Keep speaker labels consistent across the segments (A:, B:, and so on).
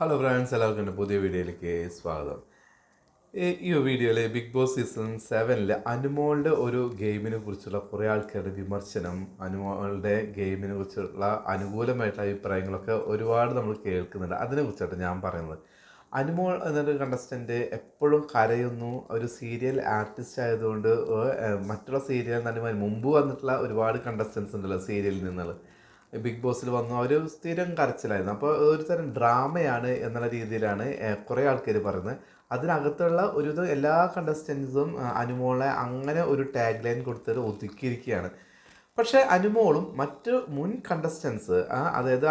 A: Hello friends എല്ലാവർക്കും എന്റെ പുതിയ വീഡിയോയിലേക്ക് സ്വാഗതം. ഈ- വീഡിയോയിൽ ബിഗ് ബോസ് സീസൺ സെവനിൽ അനുമോളുടെ ഒരു ഗെയിമിനെ കുറിച്ചുള്ള കുറേ ആൾക്കാരുടെ വിമർശനം അനുമോളുടെ ഗെയിമിനെ കുറിച്ചുള്ള അനുകൂലമായിട്ടുള്ള അഭിപ്രായങ്ങളൊക്കെ ഒരുപാട് നമ്മൾ കേൾക്കുന്നുണ്ട്. അതിനെ കുറിച്ചാണ് ഞാൻ പറയുന്നത്. അനുമോൾ എന്നൊരു കണ്ടസ്റ്റന്റ് എപ്പോഴും കരയുന്നു. ഒരു സീരിയൽ ആർട്ടിസ്റ്റ് ആയതുകൊണ്ട് മറ്റുള്ള സീരിയൽ നടിമാർ മുമ്പ് വന്നിട്ടുള്ള ഒരുപാട് കണ്ടസ്റ്റൻസ് ഉണ്ടല്ലോ സീരിയലിൽ നിന്നുള്ള. ബിഗ് ബോസിൽ വന്നു അവർ സ്ഥിരം കരച്ചിലായിരുന്നു. അപ്പോൾ ഒരു തരം ഡ്രാമയാണ് എന്നുള്ള രീതിയിലാണ് കുറേ ആൾക്കാർ പറയുന്നത്. അതിനകത്തുള്ള ഒരു എല്ലാ കണ്ടസ്റ്റൻസും അനുമോളെ അങ്ങനെ ഒരു ടാഗ് ലൈൻ കൊടുത്തിട്ട് ഒതുക്കിയിരിക്കുകയാണ്. പക്ഷേ അനുമോളും മറ്റ് മുൻ കണ്ടസ്റ്റൻസ് അതായത്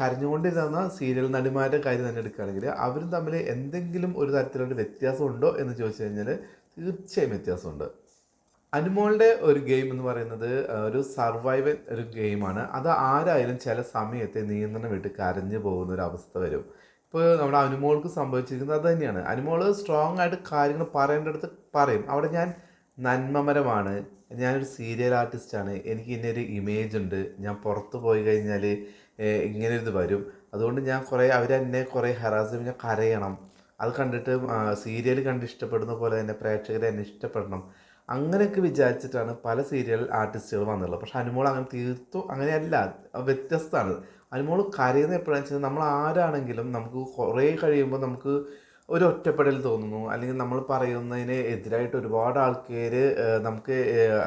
A: കരഞ്ഞുകൊണ്ടിരുന്ന സീരിയൽ നടിമാരുടെ കാര്യം തന്നെ എടുക്കുകയാണെങ്കിൽ അവരും തമ്മിൽ എന്തെങ്കിലും ഒരു തരത്തിലുള്ള വ്യത്യാസമുണ്ടോ എന്ന് ചോദിച്ചു കഴിഞ്ഞാൽ തീർച്ചയായും വ്യത്യാസമുണ്ട്. അനുമോളുടെ ഒരു ഗെയിം എന്ന് പറയുന്നത് ഒരു സർവൈവൽ ഒരു ഗെയിമാണ്. അത് ആരായാലും ചില സമയത്തെ നിയന്ത്രണം വിട്ട് കരഞ്ഞു പോകുന്ന ഒരു അവസ്ഥ വരും. ഇപ്പോൾ നമ്മുടെ അനുമോൾക്ക് സംഭവിച്ചിരിക്കുന്നത് അത് തന്നെയാണ്. അനുമോൾ സ്ട്രോങ് ആയിട്ട് കാര്യങ്ങൾ പറയേണ്ടടുത്ത് പറയും. അവിടെ ഞാൻ നന്മമരമാണ്. ഞാനൊരു സീരിയൽ ആർട്ടിസ്റ്റാണ് എനിക്ക് ഇന്നൊരു ഇമേജ് ഉണ്ട്. ഞാൻ പുറത്ത് പോയി കഴിഞ്ഞാൽ ഇങ്ങനെ ഇത് വരും. അതുകൊണ്ട് ഞാൻ കുറേ അവരെന്നെ കുറേ ഹറാസ് ചെയ്യും. ഞാൻ കരയണം. അത് കണ്ടിട്ട് സീരിയൽ കണ്ട് ഇഷ്ടപ്പെടുന്ന പോലെ തന്നെ പ്രേക്ഷകരെ എന്നെ ഇഷ്ടപ്പെടണം. അങ്ങനെയൊക്കെ വിചാരിച്ചിട്ടാണ് പല സീരിയൽ ആർട്ടിസ്റ്റുകൾ വന്നുള്ളത് പക്ഷെ അനുമോൾ അങ്ങനെ തീർത്തും അങ്ങനെയല്ല. വ്യത്യസ്തമാണ്. അനുമോൾ കരയുന്ന എപ്പോഴാണെന്ന് വെച്ചാൽ നമ്മൾ ആരാണെങ്കിലും നമുക്ക് കുറേ കഴിയുമ്പോൾ നമുക്ക് ഒരു ഒറ്റപ്പെടൽ തോന്നുന്നു. അല്ലെങ്കിൽ നമ്മൾ പറയുന്നതിന് എതിരായിട്ട് ഒരുപാട് ആൾക്കാർ നമുക്ക്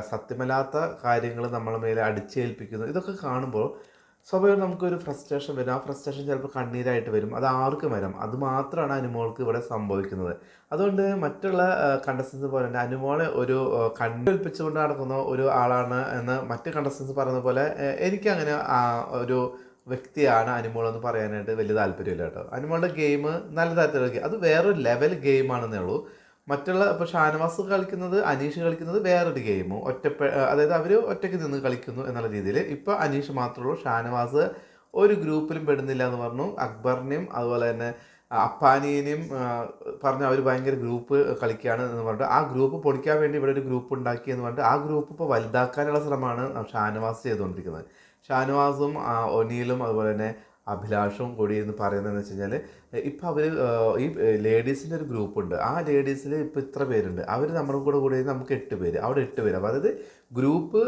A: സത്യമല്ലാത്ത കാര്യങ്ങൾ നമ്മളെ മേലെ അടിച്ചേൽപ്പിക്കുന്നു. ഇതൊക്കെ കാണുമ്പോൾ സ്വാഭാവികം നമുക്കൊരു ഫ്രസ്ട്രേഷൻ വരും. ആ ഫ്രസ്ട്രേഷൻ ചിലപ്പോൾ കണ്ണീരായിട്ട് വരും. അത് ആർക്കും വരാം. അത് മാത്രമാണ് അനുമോൾക്ക് ഇവിടെ സംഭവിക്കുന്നത്. അതുകൊണ്ട് മറ്റുള്ള കണ്ടസ്റ്റൻസ് പോലെ തന്നെ അനുമോളെ ഒരു ഏഹ്, കണ്ടേൽപ്പിച്ചുകൊണ്ട് നടക്കുന്ന ഒരു ആളാണ് എന്ന് മറ്റ് കണ്ടസ്റ്റൻസ് പറയുന്ന പോലെ എനിക്കങ്ങനെ ഒരു വ്യക്തിയാണ് അനുമോൾ എന്ന് പറയാനായിട്ട് വലിയ താല്പര്യമില്ല കേട്ടോ. അനുമോളുടെ ഗെയിം നല്ല താല്പര്യം അത് വേറൊരു ലെവൽ ഗെയിമാണെന്നേ ഉള്ളൂ. മറ്റുള്ള ഇപ്പോൾ ഷാനവാസ് കളിക്കുന്നത് അനീഷ് കളിക്കുന്നത് വേറൊരു ഗെയിമു ഒറ്റപ്പെ അതായത് അവർ ഒറ്റയ്ക്ക് നിന്ന് കളിക്കുന്നു എന്നുള്ള രീതിയിൽ. ഇപ്പോൾ അനീഷ് മാത്രമേ ഉള്ളൂ. ഷാനവാസ് ഒരു ഗ്രൂപ്പിലും പെടുന്നില്ല എന്ന് പറഞ്ഞു. അക്ബറിനെയും അതുപോലെ തന്നെ അപ്പാനിയനെയും പറഞ്ഞ അവർ ഭയങ്കര ഗ്രൂപ്പ് കളിക്കുകയാണ് എന്ന് പറഞ്ഞിട്ട് ആ ഗ്രൂപ്പ് പൊളിക്കാൻ വേണ്ടി ഇവിടെ ഒരു ഗ്രൂപ്പ് ഉണ്ടാക്കി എന്ന് പറഞ്ഞിട്ട് ആ ഗ്രൂപ്പ് ഇപ്പോൾ വലുതാക്കാനുള്ള ശ്രമമാണ് ഷാനവാസ് ചെയ്തുകൊണ്ടിരിക്കുന്നത്. ഷാനവാസും ഒനീലും അതുപോലെ തന്നെ അഭിലാഷും കൂടി എന്ന് പറയുന്നതെന്ന് വെച്ച് കഴിഞ്ഞാൽ ഇപ്പം അവർ ഈ ലേഡീസിന്റെ ഒരു ഗ്രൂപ്പ് ഉണ്ട്. ആ ലേഡീസിൽ ഇപ്പോൾ ഇത്ര പേരുണ്ട്. അവർ നമ്മുടെ കൂടെ കൂടി നമുക്ക് എട്ട് പേര്. അവിടെ എട്ട് പേര്. അപ്പോൾ അതായത് ഗ്രൂപ്പ്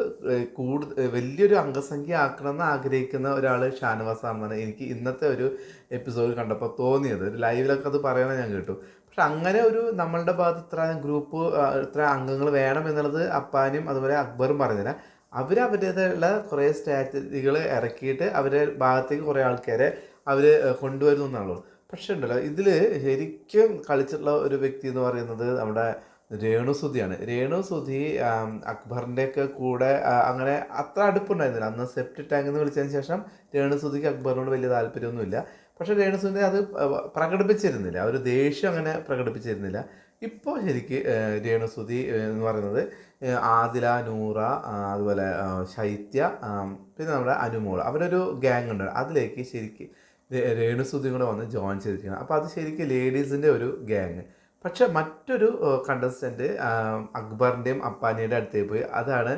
A: കൂടുതൽ വലിയൊരു അംഗസംഖ്യ ആക്കണമെന്ന് ആഗ്രഹിക്കുന്ന ഒരാൾ ഷാനവാസ് ആണെന്നാണ് എനിക്ക് ഇന്നത്തെ ഒരു എപ്പിസോഡ് കണ്ടപ്പോൾ തോന്നിയത്. ഒരു ലൈവിലൊക്കെ അത് പറയണത് ഞാൻ കേട്ടു. പക്ഷെ അങ്ങനെ ഒരു നമ്മളുടെ ഭാഗത്ത് ഇത്ര ഗ്രൂപ്പ് ഇത്ര അംഗങ്ങൾ വേണം എന്നുള്ളത് അപ്പാനും അതുപോലെ അക്ബറും പറഞ്ഞില്ല അവർ അവരുടേതായുള്ള കുറേ സ്ട്രാറ്റജികൾ ഇറക്കിയിട്ട് അവരെ ഭാഗത്തേക്ക് കുറേ ആൾക്കാരെ അവർ കൊണ്ടുവരുന്നു എന്നുള്ളൂ. പക്ഷേ ഉണ്ടല്ലോ ഇതിൽ ശരിക്കും കളിച്ചിട്ടുള്ള ഒരു വ്യക്തി എന്ന് പറയുന്നത് നമ്മുടെ രേണുസുധിയാണ് രേണുസുധി അക്ബറിന്റെ ഒക്കെ കൂടെ അങ്ങനെ അത്ര അടുപ്പുണ്ടായിരുന്നില്ല. അന്ന് സെപ്റ്റ് ടാങ്ക് എന്ന് വിളിച്ചതിന് ശേഷം രേണുസുധിക്ക് അക്ബറിനോട് വലിയ താല്പര്യമൊന്നുമില്ല. പക്ഷേ രേണുസുധി അത് പ്രകടിപ്പിച്ചിരുന്നില്ല. ഒരു ദേഷ്യം അങ്ങനെ പ്രകടിപ്പിച്ചിരുന്നില്ല. ഇപ്പോൾ ശരിക്ക് രേണുസുതി എന്ന് പറയുന്നത് ആദില നൂറ അതുപോലെ ശൈത്യ പിന്നെ നമ്മുടെ അനുമോൾ അവരൊരു ഗ്യാങ് ഉണ്ട്. അതിലേക്ക് ശരിക്ക് രേണുസുതി കൂടെ വന്ന് ജോയിൻ ചെയ്തിരിക്കണം അപ്പോൾ അത് ശരിക്കും ലേഡീസിന്റെ ഒരു ഗ്യാങ് പക്ഷെ മറ്റൊരു കണ്ടസ്റ്റന്റ് അക്ബറിന്റെയും അപ്പാനിയുടെ അടുത്തേക്ക് പോയി. അതാണ്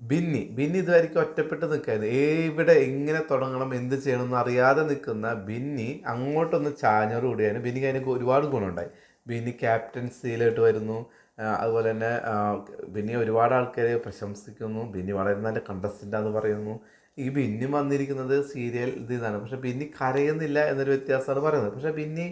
A: ബിന്നി. ബിന്നി ഇതുവരെയ്ക്കും ഒറ്റപ്പെട്ട് നിൽക്കായിരുന്നു. ഇവിടെ എങ്ങനെ തുടങ്ങണം എന്ത് ചെയ്യണം എന്ന് അറിയാതെ നിൽക്കുന്ന ബിന്നി അങ്ങോട്ടൊന്ന് ചാഞ്ഞോട് ബിന്നിക്ക് അതിന് ഒരുപാട് ഗുണമുണ്ടായി. ബിന്നി ക്യാപ്റ്റൻസിയിലോട്ട് വരുന്നു. അതുപോലെ തന്നെ ബിനി ബിന്നി ഒരുപാട് ആൾക്കാരെ പ്രശംസിക്കുന്നു. ബിന്നി വളരെ നല്ല കണ്ടസ്റ്റന്റാന്ന് പറയുന്നു. ഈ ബിന്നി വന്നിരിക്കുന്നത് സീരിയൽ ഇതിൽ നിന്നാണ്. പക്ഷെ ബിന്നി കരയുന്നില്ല എന്നൊരു വ്യത്യാസമാണ് പറയുന്നത്. പക്ഷെ ബിന്നി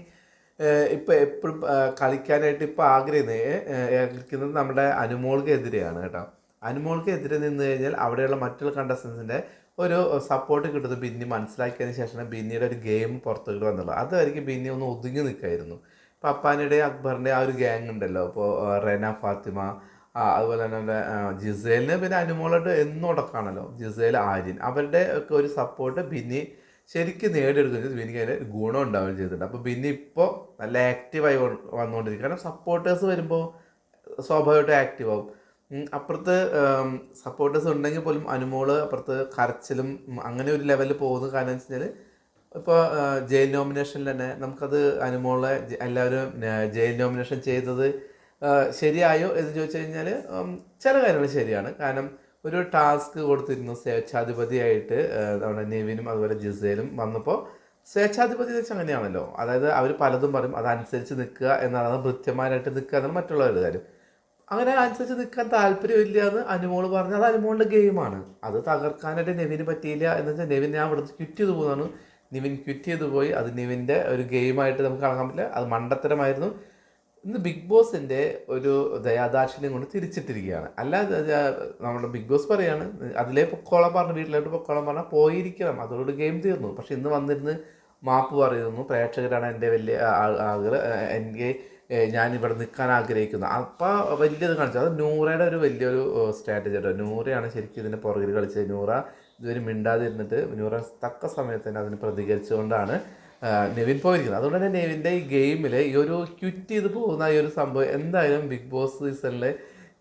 A: ഇപ്പോൾ എപ്പോഴും കളിക്കാനായിട്ട് ഇപ്പോൾ ആഗ്രഹിക്കുന്നത് നമ്മുടെ അനുമോൾക്കെതിരെയാണ് കേട്ടോ. അനുമോൾക്കെതിരെ നിന്ന് കഴിഞ്ഞാൽ അവിടെയുള്ള മറ്റുള്ള കണ്ടസ്റ്റൻസിന്റെ ഒരു സപ്പോർട്ട് കിട്ടുന്നത് ബിന്നി മനസ്സിലാക്കിയതിന് ശേഷമാണ് ബിന്നിയുടെ ഒരു ഗെയിം പുറത്തേക്ക് വന്നുള്ളത് അതായിരിക്കും ബിന്നി ഒന്ന് ഒതുങ്ങി നിൽക്കായിരുന്നു. ഇപ്പോൾ അപ്പാനിയുടെ അക്ബറിന്റെ ആ ഒരു ഗ്യാങ് ഉണ്ടല്ലോ. ഇപ്പോൾ റെന ഫാത്തിമ അതുപോലെ തന്നെ ജിസേലിന് പിന്നെ അനുമോളോട് എന്നും ഉടക്കാണല്ലോ ജിസേൽ ആര്യൻ. അവരുടെ ഒക്കെ ഒരു സപ്പോർട്ട് ബിന്നി ശരിക്കും നേടിയെടുക്കുന്നത് ചെയ്തു. ബിന്നിക്ക് അതിന്റെ ഗുണം ഉണ്ടാവുകയും ചെയ്തിട്ടുണ്ട്. അപ്പോൾ ബിന്നി ഇപ്പോൾ നല്ല ആക്റ്റീവായി വന്നുകൊണ്ടിരിക്കും കാരണം സപ്പോർട്ടേഴ്സ് വരുമ്പോൾ സ്വാഭാവികമായിട്ടും ആക്റ്റീവ് ആവും. അപ്പുറത്ത് സപ്പോർട്ടേഴ്സ് ഉണ്ടെങ്കിൽ പോലും അനുമോൾ അപ്പുറത്ത് കരച്ചിലും അങ്ങനെ ഒരു ലെവലിൽ പോകുന്ന കാരണം വെച്ച് കഴിഞ്ഞാൽ ഇപ്പോൾ ജയിൽ നോമിനേഷനിൽ തന്നെ നമുക്കത് അനുമോളെ എല്ലാവരും ജയിൽ നോമിനേഷൻ ചെയ്തത് ശരിയായോ എന്ന് ചോദിച്ചു കഴിഞ്ഞാൽ ചില കാര്യങ്ങൾ ശരിയാണ്. കാരണം ഒരു ടാസ്ക് കൊടുത്തിരുന്നു സ്വേച്ഛാധിപതിയായിട്ട് നമ്മുടെ നെവിനും അതുപോലെ ജിസയിലും വന്നപ്പോൾ സ്വേച്ഛാധിപതി എന്ന് വെച്ചാൽ അങ്ങനെയാണല്ലോ. അതായത് അവർ പലതും പറയും അതനുസരിച്ച് നിൽക്കുക എന്നാണ് ഭൃത്യമാരായിട്ട് നിൽക്കുക എന്നാണ് മറ്റുള്ളവരുടെ കാര്യം. അങ്ങനെ അനുസരിച്ച് നിൽക്കാൻ താല്പര്യമില്ല എന്ന് അനുമോൾ പറഞ്ഞു അത് അനുമോളുടെ ഗെയിമാണ്. അത് തകർക്കാനായിട്ട് നെവിന് പറ്റിയില്ല എന്ന് വെച്ചാൽ നെവിൻ ഞാൻ ഇവിടുത്തെ ക്വിറ്റ് ചെയ്തു പോകുന്നതാണ് നിവിൻ ക്വിറ്റ് ചെയ്ത് പോയി. അത് നിവിന്റെ ഒരു ഗെയിമായിട്ട് നമുക്ക് കാണാൻ പറ്റില്ല. അത് മണ്ടത്തരമായിരുന്നു. ഇന്ന് ബിഗ് ബോസിന്റെ ഒരു ദയാദാക്ഷിണ്യം കൊണ്ട് തിരിച്ചിട്ടിരിക്കുകയാണ്. അല്ലാതെ നമ്മുടെ ബിഗ് ബോസ് പറയാണ് അതിലേ പൊക്കോളം പറഞ്ഞു വീട്ടിലോട്ട് പൊക്കോളം പറഞ്ഞാൽ പോയിരിക്കണം. അതോട് ഗെയിം തീർന്നു. പക്ഷെ ഇന്ന് വന്നിരുന്ന് മാപ്പ് പറയുന്നു. പ്രേക്ഷകരാണ് എന്റെ വലിയ ആഗ്രഹം എനിക്ക് ഞാൻ ഇവിടെ നിൽക്കാൻ ആഗ്രഹിക്കുന്നു. അപ്പോൾ വലിയത് കാണിച്ചു. അത് നൂറയുടെ ഒരു വലിയൊരു സ്ട്രാറ്റജി കേട്ടോ നൂറയാണ് ശരിക്കും ഇതിന്റെ പുറകിൽ കളിച്ചത്. നൂറ ഇതുവരെ മിണ്ടാതിരുന്നിട്ട് നൂറ തക്ക സമയത്ത് തന്നെ അതിന് പ്രതികരിച്ചുകൊണ്ടാണ് നെവിൻ പോയിരിക്കുന്നത്. അതുകൊണ്ട് തന്നെ നെവിന്റെ ഈ ഗെയിമിൽ ഈ ഒരു ക്വിറ്റ് ചെയ്ത് പോകുന്ന ഈ ഒരു സംഭവം എന്തായാലും ബിഗ് ബോസ് സീസണിലെ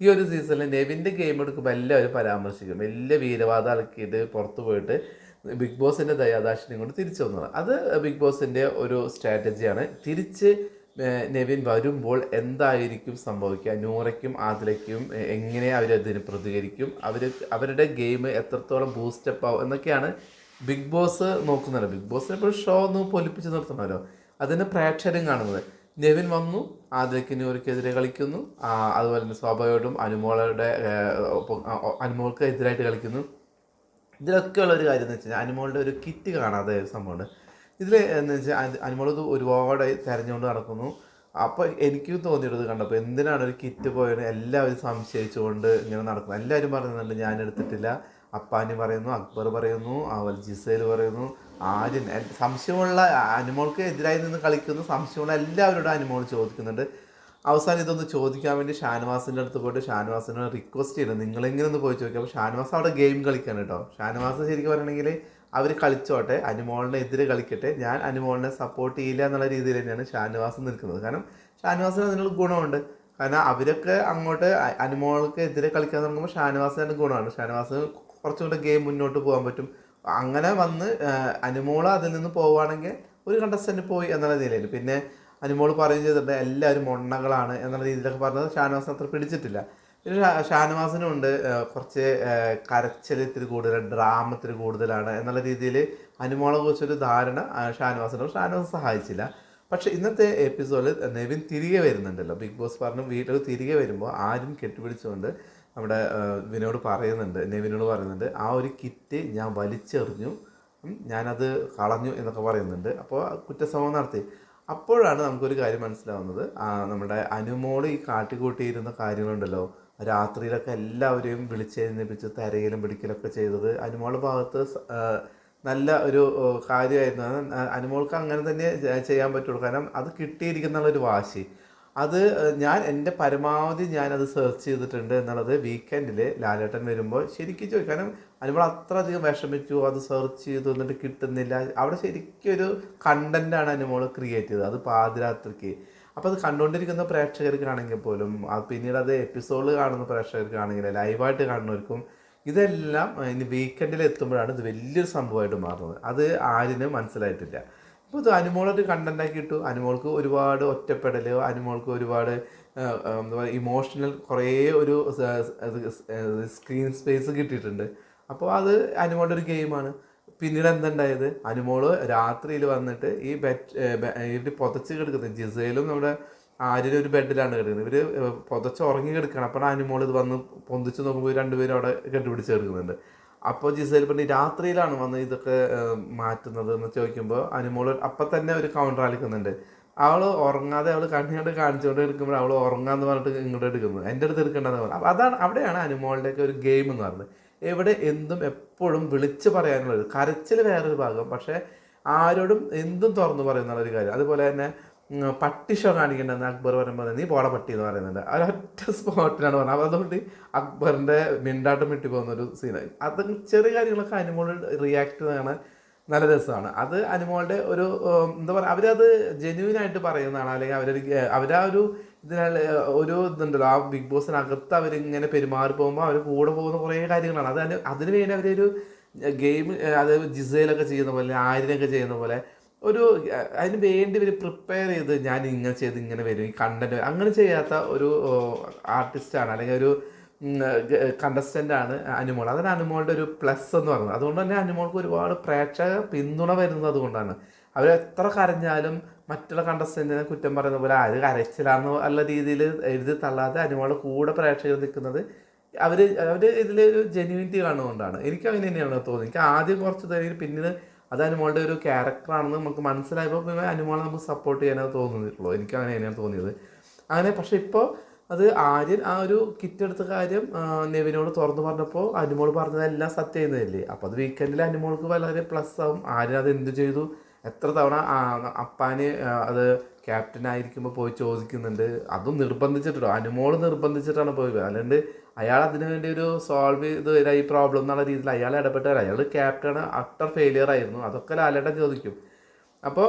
A: ഈ ഒരു സീസണിൽ നെവിന്റെ ഗെയിം എടുക്കുമ്പോൾ എല്ലാവരും പരാമർശിക്കും. വലിയ വീരവാദം ഇളക്കിയിട്ട് പുറത്ത് പോയിട്ട് ബിഗ് ബോസിന്റെ ദയാദാക്ഷിണ്യം കൊണ്ട് തിരിച്ചു വന്നത് അത് ബിഗ് ബോസിന്റെ ഒരു സ്ട്രാറ്റജിയാണ്. തിരിച്ച് നെവിൻ വരുമ്പോൾ എന്തായിരിക്കും സംഭവിക്കുക? നൂറയ്ക്കും ആദിലയ്ക്കും എങ്ങനെ അവരതിന് പ്രതികരിക്കും? അവർ അവരുടെ ഗെയിം എത്രത്തോളം ബൂസ്റ്റപ്പ് ആവും? എന്നൊക്കെയാണ് ബിഗ് ബോസ് നോക്കുന്നത് ബിഗ് ബോസ് എപ്പോഴും ഷോ ഒന്ന് പൊലിപ്പിച്ച് നിർത്തണമല്ലോ. അതിന് പ്രേക്ഷകരും കാണുന്നത്. നെവിൻ വന്നു ആദിലയ്ക്ക് നൂറയ്ക്കെതിരെ കളിക്കുന്നു. അതുപോലെ തന്നെ സ്വാഭാവികമായിട്ടും അനുമോളുടെ അനുമോൾക്ക് എതിരായിട്ട് കളിക്കുന്നു. ഇതിലൊക്കെ ഉള്ള ഒരു കാര്യം എന്ന് വെച്ചാൽ അനുമോളുടെ ഒരു കിറ്റ് കാണാതെ സംഭവമുണ്ട്. ഇതിൽ എന്ന് വെച്ചാൽ അനുമോൾ ഇത് ഒരുപാട് തിരഞ്ഞുകൊണ്ട് നടക്കുന്നു. അപ്പോൾ എനിക്കും തോന്നിയിട്ടത് കണ്ടപ്പോൾ എന്തിനാണ് ഒരു കിറ്റ് പോയത് എല്ലാവരും സംശയിച്ചുകൊണ്ട് ഇങ്ങനെ നടക്കുന്നത്? എല്ലാവരും പറയുന്നുണ്ട് ഞാൻ എടുത്തിട്ടില്ല. അപ്പാനി പറയുന്നു അക്ബർ പറയുന്നു അതുപോലെ ജിസേൽ പറയുന്നു ആര്യൻ. സംശയമുള്ള അനുമോൾക്ക് എതിരായി നിന്ന് കളിക്കുന്നു സംശയമുള്ള എല്ലാവരോടും അനിമോൾ ചോദിക്കുന്നുണ്ട്. അവസാനം ഇതൊന്ന് ചോദിക്കാൻ വേണ്ടി ഷാനവാസിന്റെ അടുത്ത് പോയിട്ട് ഷാനുവാസിനോട് റിക്വസ്റ്റ് ചെയ്യണം നിങ്ങളെങ്ങനെ ഒന്ന് പോയി ചോദിക്കാം? അപ്പോൾ ഷാനവാസ് അവിടെ ഗെയിം കളിക്കാൻ കേട്ടോ. ഷാനവാസ് ശരിക്കും പറയണമെങ്കിൽ അവർ കളിച്ചോട്ടെ അനുമോളിനെ എതിരെ കളിക്കട്ടെ. ഞാൻ അനുമോളിനെ സപ്പോർട്ട് ചെയ്യില്ല എന്നുള്ള രീതിയിൽ തന്നെയാണ് ഷാനവാസ് നിൽക്കുന്നത്. കാരണം ഷാനുവാസിന് അതിനുള്ള ഗുണമുണ്ട്. കാരണം അവരൊക്കെ അങ്ങോട്ട് അനുമോൾക്ക് എതിരെ കളിക്കാൻ തുടങ്ങുമ്പോൾ ഷാനവാസിന് ഗുണമാണ്. ഷാനുവാസ് കുറച്ചും കൂടെ ഗെയിം മുന്നോട്ട് പോകാൻ പറ്റും. അങ്ങനെ വന്ന് അനുമോൾ അതിൽ നിന്ന് പോവുകയാണെങ്കിൽ ഒരു കണ്ടസ്റ്റന്റ് പോയി എന്നുള്ള രീതിയിൽ പിന്നെ അനുമോൾ പറയുകയും ചെയ്തിട്ടുണ്ട് എല്ലാവരും മൊണ്ണകളാണ് എന്നുള്ള രീതിയിലൊക്കെ പറഞ്ഞത് ഷാനവാസിന് അത്ര പിടിച്ചിട്ടില്ല. ഷാനവാസിനും ഉണ്ട് കുറച്ച് കരച്ചിൽ ഇത്തിരി കൂടുതൽ ഡ്രാമ ഇത്തിരി കൂടുതലാണ് എന്നുള്ള രീതിയിൽ അനുമോളെ കുറിച്ചൊരു ധാരണ ഷാനവാസിനും ഷാനവാസ് സഹായിച്ചില്ല. പക്ഷെ ഇന്നത്തെ എപ്പിസോഡിൽ നെവിൻ തിരികെ വരുന്നുണ്ടല്ലോ. ബിഗ് ബോസ് പറഞ്ഞു വീട്ടിൽ തിരികെ വരുമ്പോൾ ആരും കെട്ടിപ്പിടിച്ചുകൊണ്ട് നമ്മുടെ വിനോട് പറയുന്നുണ്ട് നെവിനോട് പറയുന്നുണ്ട് ആ ഒരു കിറ്റ് ഞാൻ വലിച്ചെറിഞ്ഞു ഞാനത് കളഞ്ഞു എന്നൊക്കെ പറയുന്നുണ്ട്. അപ്പോൾ കുറ്റസമം നടത്തി. അപ്പോഴാണ് നമുക്കൊരു കാര്യം മനസ്സിലാവുന്നത്. നമ്മുടെ അനുമോൾ ഈ കാട്ടിക്കൂട്ടിയിരുന്ന കാര്യങ്ങളുണ്ടല്ലോ. രാത്രിയിലൊക്കെ എല്ലാവരെയും വിളിച്ചെഴുന്നേപ്പിച്ച് തരയിലും പിടിക്കലൊക്കെ ചെയ്തത്. അനുമോളുടെ ഭാഗത്ത് നല്ല ഒരു കാര്യമായിരുന്നു. അനുമോൾക്ക് അങ്ങനെ തന്നെ ചെയ്യാൻ പറ്റുള്ളൂ. കാരണം അത് കിട്ടിയിരിക്കുന്ന ഒരു വാശി. അത് ഞാൻ എന്റെ പരമാവധി ഞാനത് സെർച്ച് ചെയ്തിട്ടുണ്ട് എന്നുള്ളത് വീക്കെൻഡിൽ ലാലേട്ടൻ വരുമ്പോൾ ശരിക്കും ചോദിക്കും. കാരണം അനുമോൾ അത്ര അധികം വിഷമിച്ചു അത് സെർച്ച് ചെയ്തു എന്നിട്ട് കിട്ടുന്നില്ല. അവിടെ ശരിക്കും ഒരു കണ്ടന്റാണ് അനുമോൾ ക്രിയേറ്റ് ചെയ്തത്. അത് പാതിരാത്രിക്ക്. അപ്പോൾ അത് കണ്ടുകൊണ്ടിരിക്കുന്ന പ്രേക്ഷകർക്കാണെങ്കിൽ പോലും അത് പിന്നീട് അത് എപ്പിസോഡ് കാണുന്ന പ്രേക്ഷകർക്കാണെങ്കിൽ ലൈവായിട്ട് കാണുന്നവർക്കും ഇതെല്ലാം ഇനി വീക്കെൻഡിൽ എത്തുമ്പോഴാണ് ഇത് വലിയൊരു സംഭവമായിട്ട് മാറുന്നത്. അത് ആരിനും മനസ്സിലായിട്ടില്ല. ഇപ്പോൾ ഇത് അനുമോളൊരു കണ്ടന്റാക്കി ഇട്ടു അനുമോൾക്ക് ഒരുപാട് ഒറ്റപ്പെടൽ അനുമോൾക്ക് ഒരുപാട് എന്താ പറയുക ഇമോഷണൽ കുറേ ഒരു സ്ക്രീൻ സ്പേസ് കിട്ടിയിട്ടുണ്ട്. അപ്പോൾ അത് അനുമോളുടെ ഒരു ഗെയിമാണ് പിന്നീട് എന്തുണ്ടായത്? അനുമോൾ രാത്രിയിൽ വന്നിട്ട് ഈ ബെഡ് ഇവർ പുതച്ച് കിടക്കുന്നത്. ജിസയിലും നമ്മുടെ ആര്യനും ഒരു ബെഡിലാണ് കിടക്കുന്നത്. ഇവർ പുതച്ച് ഉറങ്ങി കിടക്കുകയാണ്. അപ്പോൾ അനുമോൾ ഇത് വന്ന് പൊന്തിച്ച് നോക്കുമ്പോൾ രണ്ടുപേരും അവിടെ കണ്ടുപിടിച്ച് കിടക്കുന്നുണ്ട്. അപ്പോൾ ജിസയിൽ പറഞ്ഞ് രാത്രിയിലാണ് വന്ന് ഇതൊക്കെ മാറ്റുന്നത്? എന്ന് ചോദിക്കുമ്പോൾ അനുമോൾ അപ്പം തന്നെ ഒരു കൗണ്ടർ അളിക്കുന്നുണ്ട് അവൾ ഉറങ്ങാതെ അവൾ കണ്ണിയോട് കാണിച്ചുകൊണ്ട് എടുക്കുമ്പോൾ അവൾ ഉറങ്ങാന്ന് പറഞ്ഞിട്ട് ഇങ്ങോട്ട് എടുക്കുന്നത്. എന്റെ അടുത്ത് എടുക്കേണ്ടതെന്ന് പറഞ്ഞു. അപ്പോൾ അതാണ് അവിടെയാണ് അനുമോളുടെയൊക്കെ ഒരു ഗെയിം എന്ന് പറയുന്നത്. എവിടെ എന്തും എപ്പോഴും വിളിച്ച് പറയാനുള്ളത് കരച്ചിൽ വേറൊരു ഭാഗം. പക്ഷേ ആരോടും എന്തും തുറന്നു പറയുന്നുള്ളൊരു കാര്യം. അതുപോലെ തന്നെ പട്ടി ഷോ കാണിക്കേണ്ടതെന്ന് അക്ബർ പറയുമ്പോൾ നീ പോള പട്ടി എന്ന് പറയുന്നുണ്ട്. ഒരൊറ്റ സ്പോട്ടിനാണ് പറഞ്ഞത്. അതുകൊണ്ട് അക്ബറിന്റെ മിണ്ടാട്ടം വിട്ടു പോകുന്ന ഒരു സീനായി അത് ചെറിയ കാര്യങ്ങളൊക്കെ അനുമോൾ റിയാക്ട് ചെയ്താണ്. നല്ല രസമാണ്. അത് അനുമോളുടെ ഒരു എന്താ പറയുക അവരത് ജെന്യൂനായിട്ട് പറയുന്നതാണ്. അല്ലെങ്കിൽ അവരൊരു അവരാ ഒരു ഇതിനാൽ ഒരു ഇതുണ്ടല്ലോ ആ ബിഗ് ബോസിനകത്ത് അവരിങ്ങനെ പെരുമാറി പോകുമ്പോൾ അവർ കൂടെ പോകുന്ന കുറേ കാര്യങ്ങളാണ്. അത് അതിന് വേണ്ടി അവരൊരു ഗെയിം അതായത് ജിസയിലൊക്കെ ചെയ്യുന്ന പോലെ ആര്യനൊക്കെ ചെയ്യുന്ന പോലെ ഒരു അതിന് വേണ്ടി ഇവർ പ്രിപ്പയർ ചെയ്ത് ഞാൻ ഇങ്ങനെ ചെയ്ത് ഇങ്ങനെ വരും ഈ കണ്ടന്റ് അങ്ങനെ ചെയ്യാത്ത ഒരു ആർട്ടിസ്റ്റാണ് അല്ലെങ്കിൽ ഒരു കണ്ടസ്റ്റന്റ് ആണ് അനുമോൾ. അതാണ് അനുമോളുടെ ഒരു പ്ലസ് എന്ന് പറയുന്നത്. അതുകൊണ്ട് തന്നെ അനുമോൾക്ക് ഒരുപാട് പ്രേക്ഷക പിന്തുണ വരുന്നത് അതുകൊണ്ടാണ്. അവർ എത്ര കരഞ്ഞാലും മറ്റുള്ള കണ്ടസ്റ്റന്റിനെ കുറ്റം പറയുന്ന പോലെ ആര് കരച്ചിലാന്ന് ഉള്ള രീതിയിൽ എഴുതി തള്ളാതെ അനുമോളെ കൂടെ പ്രേക്ഷകർ നിൽക്കുന്നത് അവർ അവർ ഇതിൽ ഒരു ജെന്യൂനിറ്റി കാണുന്നതുകൊണ്ടാണ്. എനിക്ക് അങ്ങനെ തന്നെയാണ് തോന്നുന്നത് എനിക്ക് ആദ്യം കുറച്ച് തരും പിന്നീട് അത് അനുമോളുടെ ഒരു ക്യാരക്ടറാണെന്ന് നമുക്ക് മനസ്സിലായപ്പോൾ പിന്നെ അനുമോളെ നമുക്ക് സപ്പോർട്ട് ചെയ്യാനത് തോന്നുന്നിട്ടുള്ളൂ എനിക്ക് അങ്ങനെ തന്നെയാണ് തോന്നിയത്. അങ്ങനെ പക്ഷേ ഇപ്പോൾ അത് ആര്യൻ ആ ഒരു കിറ്റ് എടുത്ത കാര്യം നെവിനോട് തുറന്നു പറഞ്ഞപ്പോൾ അനുമോൾ പറഞ്ഞതെല്ലാം സത്യം ചെയ്യുന്നതല്ലേ? അപ്പോൾ അത് വീക്കെൻഡിൽ അനുമോൾക്ക് വളരെ പ്ലസ് ആവും. ആര്യൻ അത് എന്ത് ചെയ്തു? എത്ര തവണ അപ്പാന് അത് ക്യാപ്റ്റൻ ആയിരിക്കുമ്പോൾ പോയി ചോദിക്കുന്നുണ്ട്. അതും നിർബന്ധിച്ചിട്ടോ അനുമോൾ നിർബന്ധിച്ചിട്ടാണ് പോയത്. അല്ലാണ്ട് അയാൾ അതിനു വേണ്ടി ഒരു സോൾവ് ചെയ്ത് ഈ പ്രോബ്ലം എന്നുള്ള രീതിയിൽ അയാൾ ഇടപെട്ടാൽ അയാൾ ക്യാപ്റ്റൻ അട്ടർ ഫെയിലിയർ ആയിരുന്നു. അതൊക്കെ ലാലേട്ടൻ ചോദിക്കും. അപ്പോൾ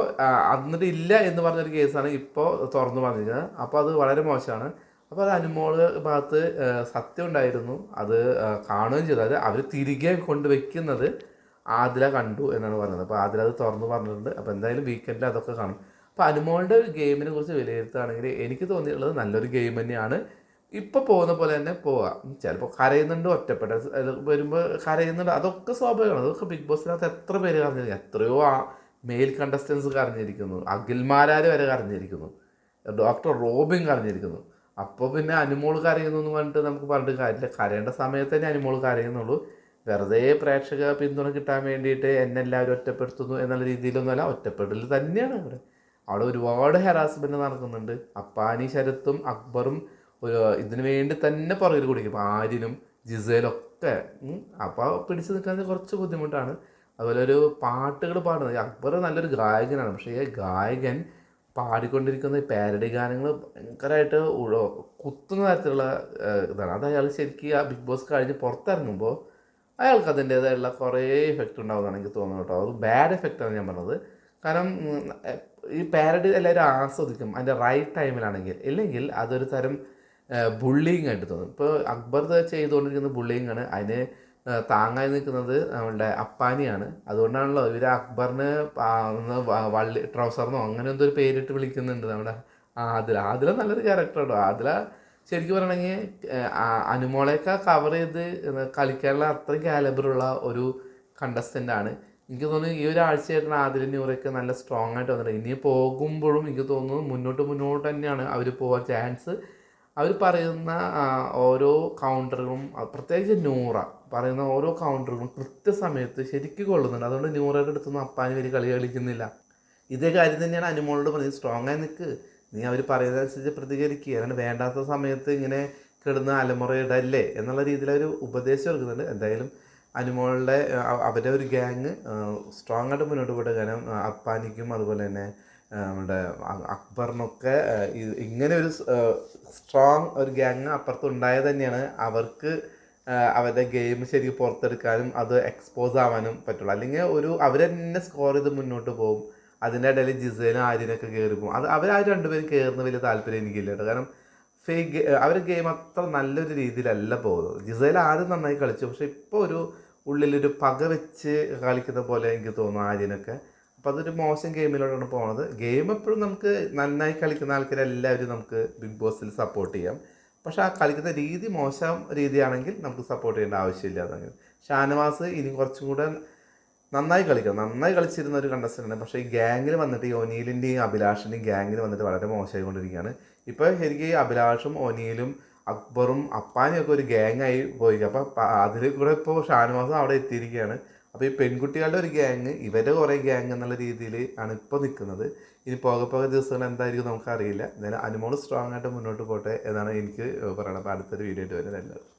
A: എന്നിട്ട് ഇല്ല എന്ന് പറഞ്ഞൊരു കേസാണ് ഇപ്പോൾ തുറന്നു പറഞ്ഞിരിക്കുന്നത്. അപ്പോൾ അത് വളരെ മോശമാണ്. അപ്പോൾ അത് അനുമോൾ ഭാഗത്ത് സത്യം ഉണ്ടായിരുന്നു. അത് കാണുകയും ചെയ്തു. അത് അവർ തിരികെ കൊണ്ട് വെക്കുന്നത് ആദില കണ്ടു എന്നാണ് പറഞ്ഞത്. അപ്പോൾ ആദില അത് തുറന്ന് പറഞ്ഞിട്ടുണ്ട്. അപ്പോൾ എന്തായാലും വീക്കെൻഡിൽ അതൊക്കെ കാണും. അപ്പോൾ അനുമോളുടെ ഒരു ഗെയിമിനെ കുറിച്ച് വിലയിരുത്തുകയാണെങ്കിൽ എനിക്ക് തോന്നിയിട്ടുള്ളത് നല്ലൊരു ഗെയിം തന്നെയാണ്. ഇപ്പോൾ പോകുന്ന പോലെ തന്നെ പോവാം. ചിലപ്പോൾ കരയുന്നുണ്ട് ഒറ്റപ്പെട്ട വരുമ്പോൾ കരയുന്നുണ്ട്. അതൊക്കെ സ്വാഭാവികമാണ്. അതൊക്കെ ബിഗ് ബോസിനകത്ത് എത്ര പേര് കറിഞ്ഞിരിക്കും എത്രയോ ആ മെയിൽ കണ്ടസ്റ്റൻസ് കറിഞ്ഞിരിക്കുന്നു അഖിൽമാരാർ വരെ കറിഞ്ഞിരിക്കുന്നു ഡോക്ടർ റോബിൻ കറിഞ്ഞിരിക്കുന്നു അപ്പോൾ പിന്നെ അനുമോൾ കരയുന്നു എന്ന് പറഞ്ഞിട്ട് നമുക്ക് പറഞ്ഞിട്ട് കാര്യമില്ല. കരയേണ്ട സമയത്ത് തന്നെ അനുമോൾ കരയുന്നുള്ളൂ. വെറുതെ പ്രേക്ഷക പിന്തുണ കിട്ടാൻ വേണ്ടിയിട്ട് എന്നെ എല്ലാവരും ഒറ്റപ്പെടുത്തുന്നു എന്നുള്ള രീതിയിലൊന്നുമല്ല ഒറ്റപ്പെടൽ തന്നെയാണ് അവിടെ അവിടെ ഒരുപാട് ഹെറാസ്മെന്റ് നടക്കുന്നുണ്ട്. അപ്പാനി ശരത്തും അക്ബറും ഒരു ഇതിനു വേണ്ടി തന്നെ പുറകിൽ കുടിക്കും ആര്യനും ജിസേലൊക്കെ അപ്പോൾ പിടിച്ചു നിൽക്കാൻ കുറച്ച് ബുദ്ധിമുട്ടാണ്. അതുപോലെ ഒരു പാട്ടുകൾ പാടുന്നത്. അക്ബർ നല്ലൊരു ഗായകനാണ്. പക്ഷേ ഈ ഗായകൻ പാടിക്കൊണ്ടിരിക്കുന്ന പാരഡി ഗാനങ്ങൾ ഭയങ്കരമായിട്ട് കുത്തുന്ന തരത്തിലുള്ള ഇതാണ്. അത് അയാൾ ശരിക്കും ആ ബിഗ് ബോസ് കഴിഞ്ഞ് പുറത്തിറങ്ങുമ്പോൾ അയാൾക്ക് അതിന്റേതായുള്ള കുറേ ഇഫക്റ്റ് ഉണ്ടാവുമെന്നാണ് എനിക്ക് തോന്നുന്നത് കേട്ടോ. അത് ബാഡ് എഫക്റ്റാണ് ഞാൻ പറഞ്ഞത്. കാരണം ഈ പാരഡി എല്ലാവരും ആസ്വദിക്കും. അതിന്റെ റൈറ്റ് ടൈമിലാണെങ്കിൽ ഇല്ലെങ്കിൽ അതൊരു തരം ബുള്ളിങ് ആയിട്ട് തോന്നും. ഇപ്പോൾ അക്ബർ ചെയ്തുകൊണ്ടിരിക്കുന്ന ബുള്ളിങ് ആണ്. അതിന് താങ്ങായി നിൽക്കുന്നത് നമ്മളുടെ അപ്പാനിയാണ്. അതുകൊണ്ടാണല്ലോ ഇവർ അക്ബറിന് വള്ളി ട്രൗസറിനോ അങ്ങനെ എന്തോ ഒരു പേരിട്ട് വിളിക്കുന്നുണ്ട് നമ്മുടെ ആദില. ആദില നല്ലൊരു ക്യാരക്ടറാണ് ആദില ശരിക്കും പറയണമെങ്കിൽ അനുമോളയൊക്കെ കവർ ചെയ്ത് കളിക്കാനുള്ള അത്ര കാലബറുള്ള ഒരു കണ്ടസ്റ്റന്റ് ആണ്. എനിക്ക് തോന്നുന്നു ഈ ഒരാഴ്ചയായിട്ടാണ് ആദില ന്യൂറൊക്കെ നല്ല സ്ട്രോങ് ആയിട്ട് വന്നിട്ടുണ്ട് ഇനി പോകുമ്പോഴും എനിക്ക് തോന്നുന്നു മുന്നോട്ട് മുന്നോട്ട് തന്നെയാണ് അവർ പോകാൻ ചാൻസ് അവർ പറയുന്ന ഓരോ കൗണ്ടറുകളും പ്രത്യേകിച്ച് നൂറ പറയുന്ന ഓരോ കൗണ്ടറുകളും കൃത്യസമയത്ത് ശരിക്കും കൊള്ളുന്നുണ്ട്. അതുകൊണ്ട് ന്യൂറയുടെ അടുത്തൊന്നും അപ്പാനി വലിയ കളി കളിക്കുന്നില്ല. ഇതേ കാര്യം തന്നെയാണ് അനുമോളോട് പറഞ്ഞത്. സ്ട്രോങ് ആയി നിൽക്ക് നീ അവർ പറയുന്നതനുസരിച്ച് പ്രതികരിക്കുക അല്ലാണ്ട് വേണ്ടാത്ത സമയത്ത് ഇങ്ങനെ കിടന്ന് അലമുറയിടല്ലേ എന്നുള്ള രീതിയിൽ അവർ ഉപദേശം നൽകുന്നുണ്ട്. എന്തായാലും അനുമോളുടെ അവരുടെ ഒരു ഗ്യാങ് സ്ട്രോങ് ആയിട്ട് മുന്നോട്ട് പോയിട്ട് കാരണം അപ്പാനിക്കും അതുപോലെ തന്നെ നമ്മുടെ അക്ബറിനൊക്കെ ഇങ്ങനെ ഒരു സ്ട്രോങ് ഒരു ഗ്യാങ് അപ്പുറത്ത് ഉണ്ടായത് തന്നെയാണ് അവർക്ക് അവരുടെ ഗെയിം ശരിക്ക് പുറത്തെടുക്കാനും അത് എക്സ്പോസ് ആവാനും പറ്റുള്ളൂ. അല്ലെങ്കിൽ ഒരു അവരെന്നെ സ്കോർ ചെയ്ത് മുന്നോട്ട് പോകും. അതിന്റെ ഇടയിൽ ജിസേനും ആര്യനൊക്കെ കയറി പോകും. അത് അവർ ആ രണ്ടുപേരും കയറുന്ന വലിയ താല്പര്യം എനിക്കില്ല കേട്ടോ. കാരണം ഫേക്ക് അവർ ഗെയിം അത്ര നല്ലൊരു രീതിയിലല്ല പോകുന്നത്. ജിസേൽ ആദ്യം നന്നായി കളിച്ചു. പക്ഷെ ഇപ്പോൾ ഒരു ഉള്ളിലൊരു പക വെച്ച് കളിക്കുന്ന പോലെ എനിക്ക് തോന്നുന്നു ആര്യനൊക്കെ. അപ്പോൾ അതൊരു മോശം ഗെയിമിലോട്ടാണ് പോകുന്നത് ഗെയിം എപ്പോഴും നമുക്ക് നന്നായി കളിക്കുന്ന ആൾക്കാരെ എല്ലാവരും നമുക്ക് ബിഗ് ബോസിൽ സപ്പോർട്ട് ചെയ്യാം. പക്ഷെ ആ കളിക്കുന്ന രീതി മോശം രീതിയാണെങ്കിൽ നമുക്ക് സപ്പോർട്ട് ചെയ്യേണ്ട ആവശ്യമില്ല അതങ്ങനെ ഷാനവാസ് ഇനി കുറച്ചും കൂടെ നന്നായി കളിക്കണം. നന്നായി കളിച്ചിരുന്ന ഒരു കണ്ടസ്റ്റന്റ് ആണ്. പക്ഷേ ഈ ഗാങ്ങിൽ വന്നിട്ട് ഈ ഒനീലിന്റെയും അഭിലാഷിന്റെയും ഗാങ്ങിൽ വന്നിട്ട് വളരെ മോശമായിക്കൊണ്ടിരിക്കുകയാണ്. ഇപ്പോൾ ശരിക്കും ഈ അഭിലാഷും ഒനീലും അക്ബറും അപ്പാനും ഒക്കെ ഒരു ഗ്യാങ്ങായി പോയി. അപ്പോൾ അതിൽ കൂടെ ഇപ്പോൾ ഷാനവാസും അവിടെ എത്തിയിരിക്കുകയാണ്. അപ്പോൾ ഈ പെൺകുട്ടികളുടെ ഒരു ഗ്യാങ് ഇവരുടെ കുറേ ഗ്യാങ് എന്നുള്ള രീതിയിൽ ആണ് ഇപ്പോൾ നിൽക്കുന്നത്. ഇനി പോകെ പോകെ ദിവസങ്ങൾ എന്തായിരിക്കും നമുക്കറിയില്ല എന്നാലും അനുമോൾ സ്ട്രോങ് ആയിട്ട് മുന്നോട്ട് പോട്ടെ എന്നാണ് എനിക്ക് പറയണത്. അപ്പോൾ അടുത്തൊരു വീഡിയോ ആയിട്ട് വരുന്നത് എല്ലാവരും